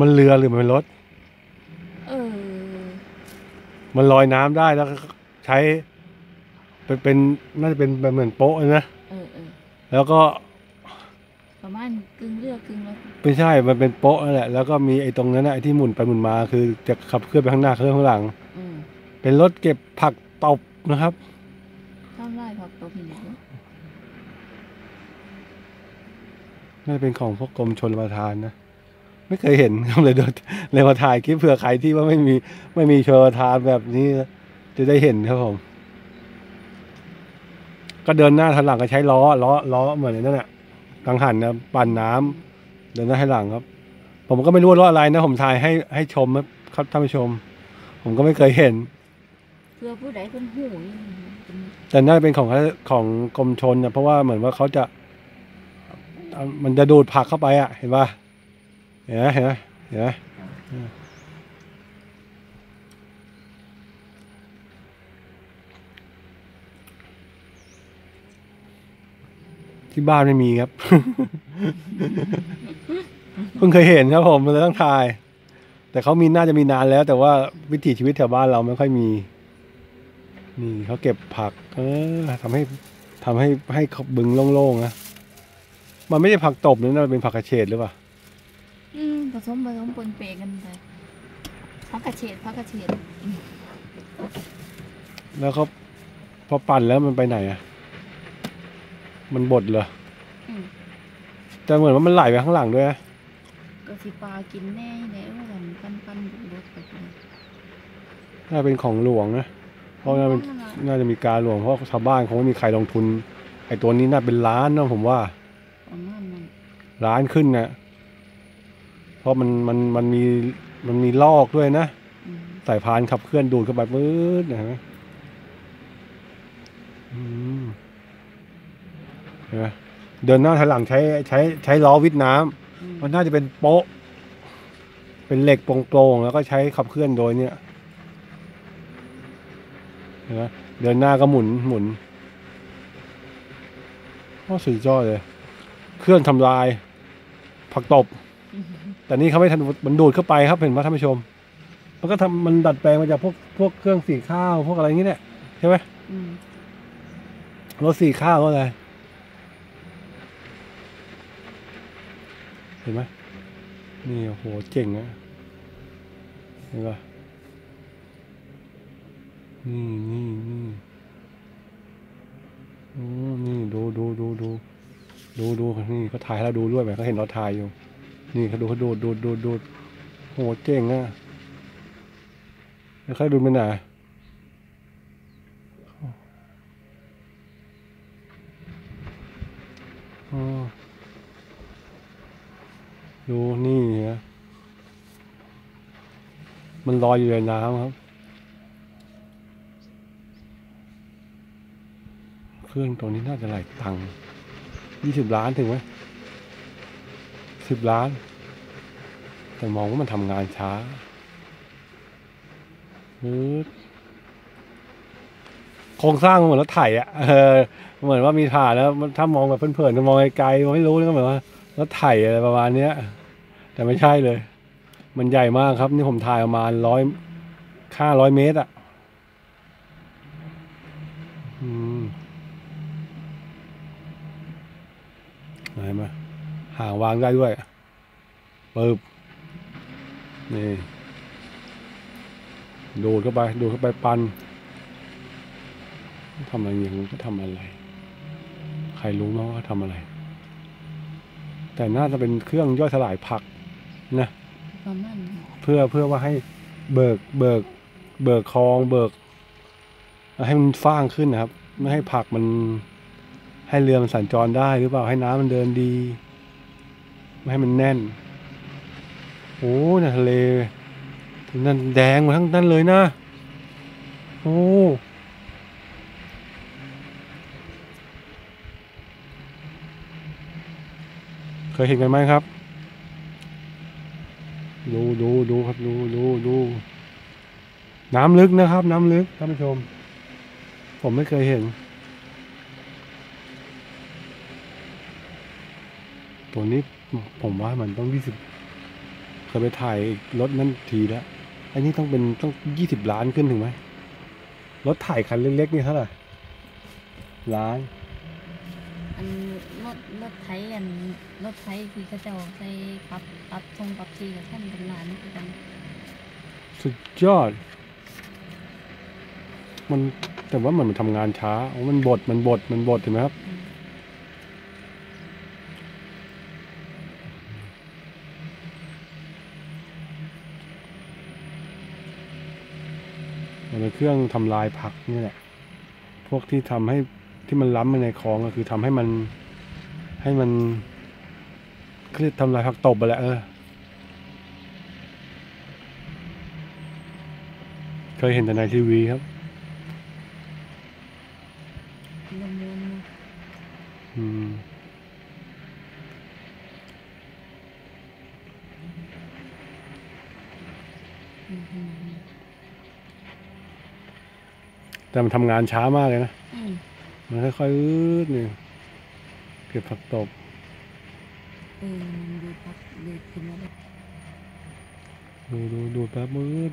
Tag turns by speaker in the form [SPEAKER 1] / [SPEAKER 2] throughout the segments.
[SPEAKER 1] มันเรือหรือมันเป็นรถ
[SPEAKER 2] เออ
[SPEAKER 1] มันลอยน้ำได้แล้วก็ใช้ เป็นเป็นน่าจะเป็นแบบเหมือนโป๊ะนะ
[SPEAKER 2] เออเออ
[SPEAKER 1] แล้วก็
[SPEAKER 2] ประมาณกึ่งเรือกึ่งรถ
[SPEAKER 1] ไม่ใช่ มันเป็นโป๊ะนั่นแหละ แล้วก็มีไอ้ตรงนั้นนะไอ้ที่หมุนไปหมุนมา คือจะขับเคลื่อนไปข้างหน้าเคลื่อนข้างหลัง
[SPEAKER 2] อืม
[SPEAKER 1] เป็นรถเก็บผักตบนะครับ
[SPEAKER 2] ทำไรผักตบหินเนอะ
[SPEAKER 1] น่าจะเป็นของพวกกรมชนประทานนะ ไม่เคยเห็นครับเลยเดินเลยมาถ่ายคลิปเผื่อใครที่ว่าไม่มีไม่มีชนประทานแบบนี้ จะได้เห็นครับผม ก็เดินหน้าถอยหลังก็ใช้ล้อล้อล้อเหมือนนั่นแหละกังหันนะปั่นน้ำเดินหน้าถอยหลังครับ ผมก็ไม่รู้ว่าล้ออะไรนะ ผมถ่ายให้ให้ชมครับท่านผู้ชม ผมก็ไม่เคยเห็น
[SPEAKER 2] เพื่อผู้ใดเพิ่นหูอยู่เป็น
[SPEAKER 1] แต่น่าจะเป็นของของกรมชนนะเพราะว่าเหมือนว่าเขาจะเอามันจะดูดผักเข้าไปอะ เห็นป่ะ เห็นไหมเห็นไหมเห็นไหมที่บ้านไม่มีครับ เพิ่งเคยเห็นครับผมมันเลยต้องถ่าย แต่เขามีน่าจะมีนานแล้ว แต่ว่าวิถีชีวิตแถวบ้านเราไม่ค่อยมี นี่เขาเก็บผัก เออทำให้ทำให้ให้บึงโล่งๆนะมันไม่ใช่ผักตบนะมันเป็นผักกระเฉดหรือเปล่า
[SPEAKER 2] อืมผสมผสมปนเปกันไปพักกระเฉดพักกระเฉด
[SPEAKER 1] แล้วเขาพอปั่นแล้วมันไปไหนอะมันบดเหรอ
[SPEAKER 2] อืม
[SPEAKER 1] แต่เหมือนว่ามันไหลไปข้างหลังด้วยนะ
[SPEAKER 2] ก็สิปลากินแน่แน่ว่ามันปันปันๆรถไปเลย
[SPEAKER 1] น่าเป็นของหลวงนะ เพราะน่าเป็นน่าจะมีการหลวงเพราะชาวบ้านคงไม่มีใครลงทุนไอ้ตัวนี้น่าเป็นล้านนะผมว่า
[SPEAKER 2] ประมาณนั้น
[SPEAKER 1] ล้านขึ้นนะเพ ราะมันมันมันมีมันมีลอกด้วยนะ
[SPEAKER 2] อืม
[SPEAKER 1] สายพานขับเคลื่อนดูดเข้าไปปื๊ดนะฮะอืมเห็นไหมเดินหน้าถอยหลังใช้ใช้ใช้ล้อวิทย์น้ำ
[SPEAKER 2] อืม
[SPEAKER 1] มันน่าจะเป็นโป๊ะ เป็นเหล็กโปร่งๆแล้วก็ใช้ขับเคลื่อนโดยเนี่ยเห็นไหมเดินหน้าก็หมุนหมุนโอ้สุดยอดเลย เครื่องทำลาย ผักตบ แต่นี่เขาไม่ทันมันดูดเข้าไปครับเห็นไหมท่านผู้ชม มันก็ทำมันดัดแปลงมาจากพวกพวกเครื่องสีข้าวพวกอะไรอย่างเงี้ยใช่ไหม
[SPEAKER 2] อืม
[SPEAKER 1] รถสีข้าวก็อะไรเห็นไหมนี่โอ้โหเจ๋งนะเห็นปะนี่นี่นี่โอ้นี่ดูดูดูดูดูดูนี่เขาถ่ายให้เราดูด้วยไหมเขาเห็นเราถ่ายอยู่ นี่เขาดูเขาดูดดูดดูดดูดโหเจ๋งอะแล้วเขาดูไปไหนดูนี่นะมันลอยอยู่ในน้ำครับ เครื่องตัวนี้น่าจะหลายตังค์ยี่สิบล้านถึงไหม สิบล้าน แต่มองว่ามันทำงานช้าโครงสร้างเหมือนรถไถอะเออเหมือนว่ามีถ่านแล้วถ้ามองแบบเพลินๆจะมองไกลๆไม่รู้ก็เหมือนว่ารถไถอะไรประมาณเนี้ย แต่ไม่ใช่เลย มันใหญ่มากครับ นี่ผมถ่ายประมาณร้อยค่าร้อยเมตรอะอืมไหนมา หางวางได้ด้วยปึ๊บนี่ดูดเข้าไปดูดเข้าไปปันทำอะไรอย่างนี้ก็ทำอะไร ใครรู้มั้งว่าทำอะไร แต่น่าจะเป็นเครื่องย่อยสลายผักนะเพื่อเพื่อว่าให้เบิกเบิก เบิกคลองเบิก ให้มันฟ้างขึ้นนะครับ ไม่ให้ผักมันให้เรือมันสัญจรได้หรือเปล่าให้น้ำมันเดินดี ไม่ให้มันแน่นโอ้ยทะเลนั่นแดงมาทั้งนั้นเลยนะโอ้เคยเห็นกันไหมครับ ดูดูดูครับดูดูดูน้ำลึกนะครับ น้ำลึกท่านผู้ชม ผมไม่เคยเห็น ตัวนี้ ผมว่ามันต้องยี่สิบเคยไปถ่ายรถนั่นทีแล้วอันนี้ต้องเป็นต้องยี่สิบล้านขึ้นถึงไหมรถถ่ายคันเล็กๆนี่เท่าไหร่ล้าน
[SPEAKER 2] อันรถรถไถอันรถไถที่เขาเจ้าใส่ปรับปรับทงปรับทีกับท่านเป็นหลานคือกัน
[SPEAKER 1] สุดยอด มันแต่ว่ามันทำงานช้าอ๋อมันบดมันบดมันบดเห็นไหมครับ
[SPEAKER 2] อื มั
[SPEAKER 1] นเป็นเครื่องทำลายผักนี่แหละ พวกที่ทำให้ที่มันล้ำมาในคลองก็คือทำให้มันให้มันคลืดทำลายผักตบไปแหละเออ เคยเห็นแต่ในทีวีครับ
[SPEAKER 2] ลมวน
[SPEAKER 1] อืม
[SPEAKER 2] อืมอืมอืม
[SPEAKER 1] แต่มันทำงานช้ามากเลยนะ
[SPEAKER 2] อืม
[SPEAKER 1] มันค่อยๆอืดนี่เก็บผักตบ
[SPEAKER 2] เออมันดูพักดูขึ้นมาได้
[SPEAKER 1] ดูดูดูแป๊บมืด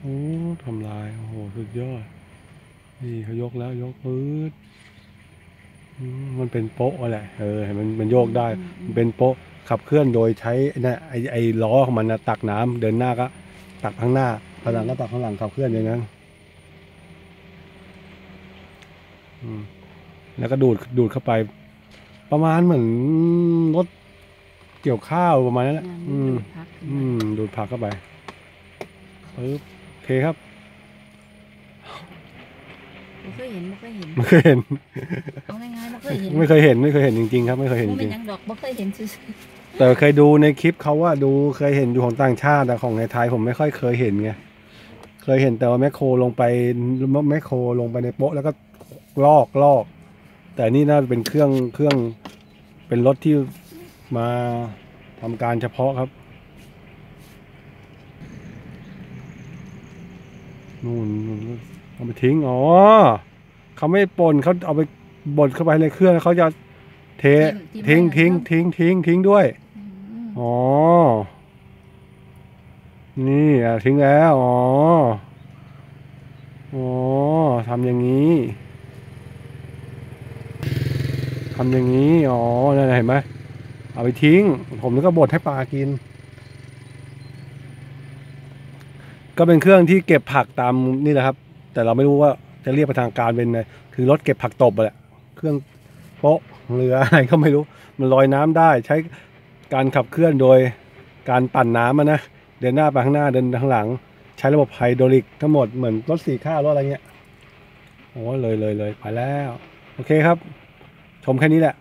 [SPEAKER 1] โอ้ทำลาย โอ้โห สุดยอด นี่เขายกแล้วยกมืดอืมมันเป็นโป๊ะอะไรเออเห็นมันมันโยกได้
[SPEAKER 2] อืมอื
[SPEAKER 1] มัน
[SPEAKER 2] ม
[SPEAKER 1] เป็นโป๊ะขับเคลื่อนโดยใช้ไอ้นะไอไอล้อของมันนะตักน้ำเดินหน้าก็ ตักข้างหน้าพลังก็ตักข้างหลังขับเคลื่อนอย่างนั้นอืม แล้วก็ดูดดูดเข้าไป ประมาณเหมือนรถเกี่ยวข้าวประมาณนั้นแหละ
[SPEAKER 2] งาน
[SPEAKER 1] อื
[SPEAKER 2] ดู
[SPEAKER 1] ม
[SPEAKER 2] พัก
[SPEAKER 1] อืม ดูดผักเข้าไปปึ๊บโอเคครับ
[SPEAKER 2] ไม่เคยเห็นไม่เคยเห็น
[SPEAKER 1] ไม่เคยเห็น
[SPEAKER 2] เอาง่ายๆไม่เคยเห็น
[SPEAKER 1] ไม่เคยเห็นไม่เคยเห็นจริงๆครับไม่เคยเห็นจ
[SPEAKER 2] บ่เป็
[SPEAKER 1] ริ
[SPEAKER 2] น
[SPEAKER 1] ง
[SPEAKER 2] หยังดอกไม่เคยเห็นซื่อ
[SPEAKER 1] แต่เคยดูในคลิปเขาว่าดูเคยเห็นอยู่ของต่างชาติแต่ของในไทยผมไม่ค่อยเคยเห็นไงเคยเห็นแต่ว่าแมคโครลงไปแมคโครลงไปในโป๊ะแล้วก็ ลอกลอก แต่นี่น่าจะเป็นเครื่องเครื่องเป็นรถที่มาทำการเฉพาะครับนู่นนู่นเอาไปทิ้ง อ๋อเขาไม่ปนเขาเอาไปบดเข้าไปในเครื่องแล้วเขาจะเท
[SPEAKER 2] ๆ
[SPEAKER 1] ทิ้ง
[SPEAKER 2] ไว้
[SPEAKER 1] ทิ้ง
[SPEAKER 2] อะ
[SPEAKER 1] ทิ้งทิ้งทิ้งด้วย
[SPEAKER 2] อืม
[SPEAKER 1] อ๋อ นี่อะทิ้งแล้ว อ๋อ อ๋อทำอย่างนี้ ทำอย่างนี้ อ๋อนั่นเห็นไหมเอาไปทิ้ง ผมนึกว่าบดให้ปลากิน ก็เป็นเครื่องที่เก็บผักตามนี่แหละครับ แต่เราไม่รู้ว่าจะเรียกประทางการเป็นไงคือรถเก็บผักตบอะแหละ เครื่องโป๊ะเรืออะไรก็ไม่รู้ มันลอยน้ำได้ ใช้การขับเคลื่อนโดยการปั่นน้ำนะ เดินหน้าไปข้างหน้าเดินข้างหลัง ใช้ระบบไฮดรอลิกทั้งหมดเหมือนรถสี่ข้าวรถอะไรเงี้ย โอ้เลยเลยเลยไปแล้ว โอเคครับ ชมแค่นี้แหละ